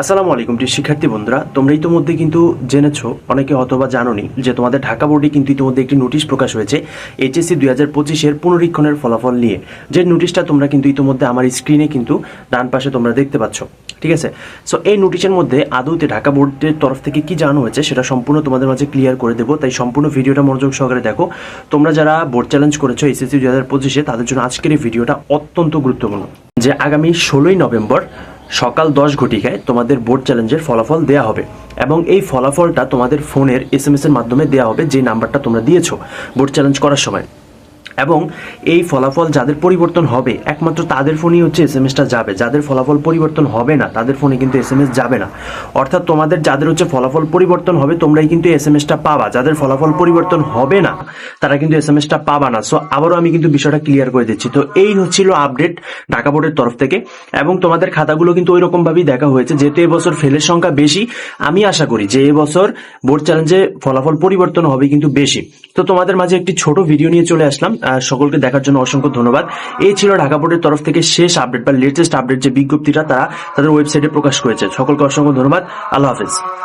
আসসালামু আলাইকুম, প্রিয় শিক্ষার্থী বন্ধুরা। তোমরা ইতিমধ্যে কিন্তু জেনেছো, অনেকে অথবা জানোনি, যে তোমাদের ঢাকা বোর্ডে কিন্তু ইতিমধ্যে একটি নোটিশ প্রকাশ হয়েছে, এইচএসসি দুই হাজার পঁচিশের পুনরীক্ষণের ফলাফল নিয়ে। যে নোটিশটা তোমরা কিন্তু ইতিমধ্যে আমার স্ক্রিনে কিন্তু ডান পাশে তোমরা দেখতে পাচ্ছ, ঠিক আছে? সো এই নোটিশের মধ্যে আদৌতে ঢাকা বোর্ডের তরফ থেকে কি জানানো হয়েছে, সেটা সম্পূর্ণ তোমাদের মাঝে ক্লিয়ার করে দেবো। তাই সম্পূর্ণ ভিডিওটা মনোযোগ সহকারে দেখো। তোমরা যারা বোর্ড চ্যালেঞ্জ করেছ এসএসসি দুই হাজার পঁচিশে, তাদের জন্য আজকের এই ভিডিওটা অত্যন্ত গুরুত্বপূর্ণ। যে আগামী ষোলোই নভেম্বর সকাল দশ ঘটিকায় তোমাদের বোর্ড চ্যালেঞ্জের ফলাফল দেওয়া হবে এবং এই ফলাফলটা তোমাদের ফোনের এস এম এর মাধ্যমে দেওয়া হবে যে নাম্বারটা তোমরা দিয়েছ বোর্ড চ্যালেঞ্জ করার সময়। এবং এই ফলাফল যাদের পরিবর্তন হবে, একমাত্র তাদের ফোনেই হচ্ছে এস এম এসটা যাবে। যাদের ফলাফল পরিবর্তন হবে না, তাদের ফোনে কিন্তু এস এম এস যাবে না। অর্থাৎ তোমাদের যাদের হচ্ছে ফলাফল পরিবর্তন হবে, তোমরাই কিন্তু এস এম এসটা পাবা। যাদের ফলাফল পরিবর্তন হবে না, তারা কিন্তু এস এম এসটা পাবা না। সো আবারও আমি কিন্তু বিষয়টা ক্লিয়ার করে দিচ্ছি। তো এই হচ্ছিল আপডেট ঢাকা বোর্ডের তরফ থেকে এবং তোমাদের খাতাগুলো কিন্তু ওই রকম ভাবেই দেখা হয়েছে। যেহেতু এবছর ফেলের সংখ্যা বেশি, আমি আশা করি যে এবছর বোর্ড চ্যালেঞ্জে ফলাফল পরিবর্তন হবে কিন্তু বেশি। তো তোমাদের মাঝে একটি ছোট ভিডিও নিয়ে চলে আসলাম। সকলকে দেখার জন্য অসংখ্য ধন্যবাদ। এই ছিল ঢাকা বোর্ডের তরফ থেকে শেষ আপডেট বা লেটেস্ট আপডেট যে বিজ্ঞপ্তিটা তারা তাদের ওয়েবসাইটে প্রকাশ করেছে। সকলকে অসংখ্য ধন্যবাদ। আল্লাহ হাফেজ।